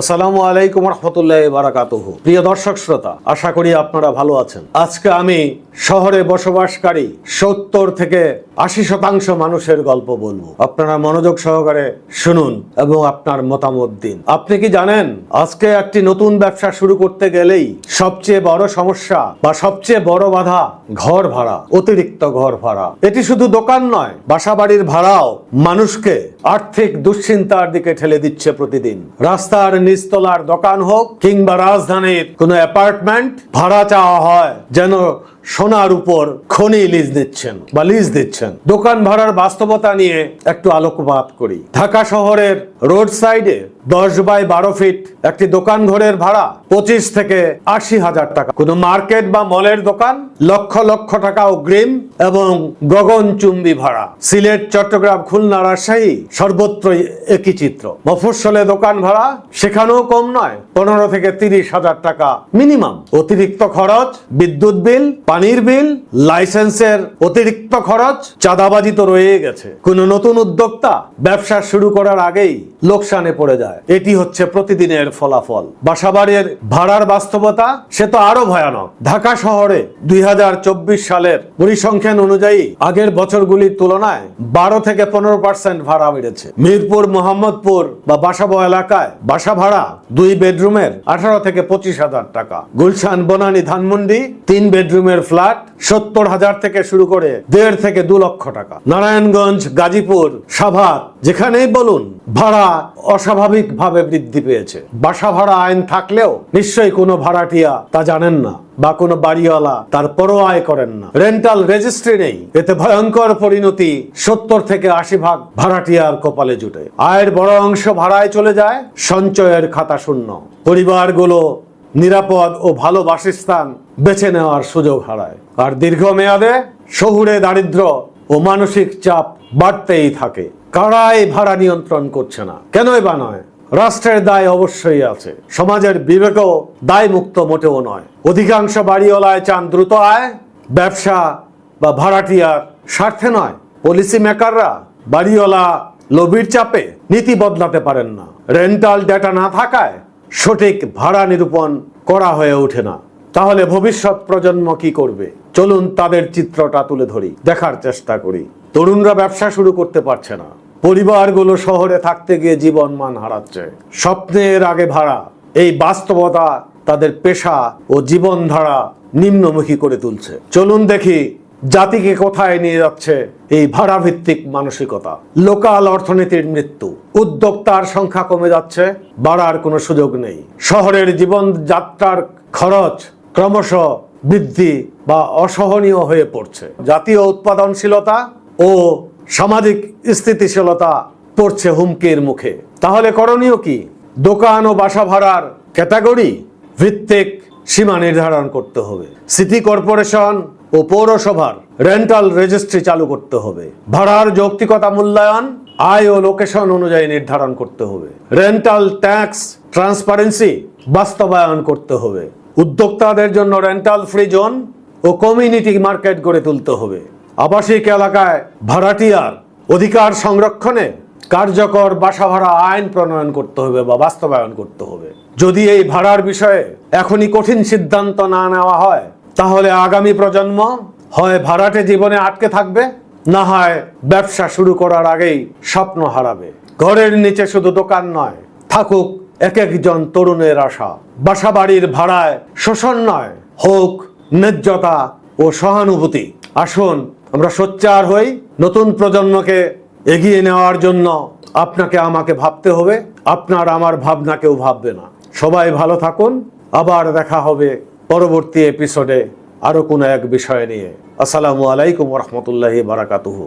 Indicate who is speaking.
Speaker 1: আসসালামু আলাইকুম রহমতুল্লাহ বারাকাতুহু। প্রিয় দর্শক শ্রোতা, আশা করি আপনারা ভালো আছেন। আজকে আমি শহরে বসবাসকারী সত্তর থেকে আশি শতাংশ মানুষের গল্প বলব। আপনারা মনোযোগ সহকারে শুনুন এবং আপনার মতামত দিন। আপনি কি জানেন, আজকে একটি নতুন ব্যবসা শুরু করতে গেলেই সবচেয়ে বড় সমস্যা বা সবচেয়ে বড় বাধা ঘর ভাড়া, অতিরিক্ত ঘর ভাড়া। এটি শুধু দোকান নয়, বাসাবাড়ির ভাড়াও মানুষকে আর্থিক দুশ্চিন্তার দিকে ঠেলে দিচ্ছে প্রতিদিন। রাস্তার নিচতলার দোকান হোক কিংবা রাজধানীর কোনো অ্যাপার্টমেন্ট, ভাড়া চাওয়া হয় যেন সোনার উপর খনি লিজ দিচ্ছেন বা লিজ দিচ্ছেন। দোকান ভাড়ার বাস্তবতা নিয়ে একটু আলোকপাত করি। ঢাকা শহরের রোড সাইডে দশ বাই বারো ফিট একটি দোকান ঘরের ভাড়া পঁচিশ থেকে আশি হাজার টাকা। কোনো মার্কেট বা মলের দোকান, লক্ষ লক্ষ টাকা অগ্রিম এবং গগনচুম্বী ভাড়া। সিলেট, চট্টগ্রাম, খুলনা, রাজশাহী সর্বত্রই একই চিত্র। মফস্বলে দোকান ভাড়া সেখানেও কম নয়, পনেরো থেকে তিরিশ হাজার টাকা মিনিমাম। অতিরিক্ত খরচ, বিদ্যুৎ বিল পানির বিল, লাইসেন্সের অতিরিক্ত খরচ চাঁদাবাজি তো রয়ে গেছে। কোন নতুন উদ্যোক্তা ব্যবসা শুরু করার আগেই লোকসানে পড়ে যায়। এটি হচ্ছে প্রতিদিনের ফলাফল। বাসাবাড়ির ভাড়ার বাস্তবতা, সে তো আরও ভয়ানক। ঢাকা শহরে দুই সালের পরিসংখ্যান অনুযায়ী আগের বছরগুলির তুলনায় বারো থেকে পনেরো পার্সেন্ট ভাড়া বেড়েছে। মিরপুর, মোহাম্মদপুর বা বাসাবো এলাকায় বাসা ভাড়া দুই বেডরুমের আঠারো থেকে পঁচিশ হাজার টাকা। গুলশান, বনানী, ধানমন্ডি তিন বেডরুমের ফ্ল্যাট সত্তর হাজার থেকে শুরু করে দেড় থেকে দু লক্ষ টাকা। নারায়ণগঞ্জ, গাজীপুর, সাভার, যেখানেই বলুন, ভাড়া অস্বাভাবিক ভাবে বৃদ্ধি পেয়েছে। বাসা ভাড়া আইন থাকলেও নিশ্চয়ই কোনো ভাড়াটিয়া তা জানেন না বা কোনো বাড়িওয়ালা তার পরোয়াই করেন না। রেন্টাল রেজিস্ট্রি নেই। এতে ভয়ঙ্কর পরিণতি সত্তর থেকে আশি ভাগ ভাড়াটিয়ার কপালে জুটে। আয়ের বড় অংশ ভাড়ায় চলে যায়, সঞ্চয়ের খাতা শূন্য। পরিবারগুলো নিরাপদ ও ভালো বাসস্থান বেছে নেওয়ার সুযোগ হারায়। আর দীর্ঘমেয়াদে শহুরে দারিদ্র ও মানসিক চাপ বাড়তেই থাকে। কারাই ভাড়া নিয়ন্ত্রণ করছে না। কেনই বা নয়? রাষ্ট্রের দায় অবশ্যই আছে। সমাজের বিবেকও দায় মুক্ত মোটেও নয়। অধিকাংশ বাড়িওয়ালায় চান দ্রুত আয়, ব্যবসা বা ভাড়াটিয়ার স্বার্থে নয়। পলিসি মেকাররা, বাড়িওয়ালা লবির চাপে নীতি বদলাতে পারেন না। রেন্টাল ডেটা না থাকায় সঠিক ভাড়া নিরূপণ করা হয়ে ওঠে না। তাহলে ভবিষ্যৎ প্রজন্ম কি করবে? চলুন তাদের চিত্রটা তুলে ধরি, দেখার চেষ্টা করি। তরুণরা ব্যবসা শুরু করতে পারছে না। পরিবারগুলো শহরে থাকতে গিয়ে জীবন মান হারাচ্ছে। স্বপ্নের আগে ভাড়া, এই বাস্তবতা তাদের পেশা ও জীবনধারা নিম্নমুখী করে তুলছে। চলুন দেখি জাতিকে কোথায় নিয়ে যাচ্ছে এই ভাড়াভিত্তিক মানসিকতা? লোকাল অর্থনীতির মৃত্যু। উদ্যোক্তার সংখ্যা কমে যাচ্ছে, বাড়ার কোনো সুযোগ নেই। শহরের জীবনযাত্রার খরচ ক্রমশ বৃদ্ধি বা অসহনীয় হয়ে পড়ছে। জাতীয় উৎপাদনশীলতা ও সামাজিক স্থিতিশীলতা পড়ছে হুমকির মুখে। তাহলে করণীয় কি? দোকান ও বাসা ভাড়ার ক্যাটাগরি ভিত্তিক সীমা নির্ধারণ করতে হবে। সিটি কর্পোরেশন ও পৌরসভার রেন্টাল রেজিস্ট্রি চালু করতে হবে। ভাড়ার যৌক্তিকতা মূল্যায়ন, আয় ও লোকেশন অনুযায়ী নির্ধারণ করতে হবে। রেন্টাল ট্যাক্স ট্রান্সপারেন্সি বাস্তবায়ন করতে হবে। উদ্যোক্তাদের জন্য রেন্টাল ফ্রি জোন ও কমিউনিটি মার্কেট গড়ে তুলতে হবে। আবাসিক এলাকায় ভাড়াটিয়ার অধিকার সংরক্ষণে কার্যকর বাসা ভাড়া আইন প্রণয়ন করতে হবে বা বাস্তবায়ন করতে হবে। যদি এই ভাড়ার বিষয়ে এখনই কঠিন সিদ্ধান্ত না নেওয়া হয় তাহলে আগামী প্রজন্ম হয় ভাড়াটে জীবনে আটকে থাকবে, না হয় ব্যবসা শুরু করার আগেই স্বপ্ন হারাবে। ঘরের নিচে শুধু দোকান নয়, থাকুক এক একজন তরুণের আশা। বাসা বাড়ির ভাড়ায় শোষণ নয়, হোক ন্যায্যতা ও সহানুভূতি। আসুন, আমরা সোচ্চার হই, নতুন প্রজন্মকে এগিয়ে নেওয়ার জন্য আপনাকে আমাকে ভাবতে হবে, আপনার আমার ভাবনা কেউ ভাববে না। সবাই ভালো থাকুন, আবার দেখা হবে পরবর্তী এপিসোডে আরও কোনো এক বিষয় নিয়ে। আসসালামু আলাইকুম রহমতুল্লাহি বারাকাতুহু।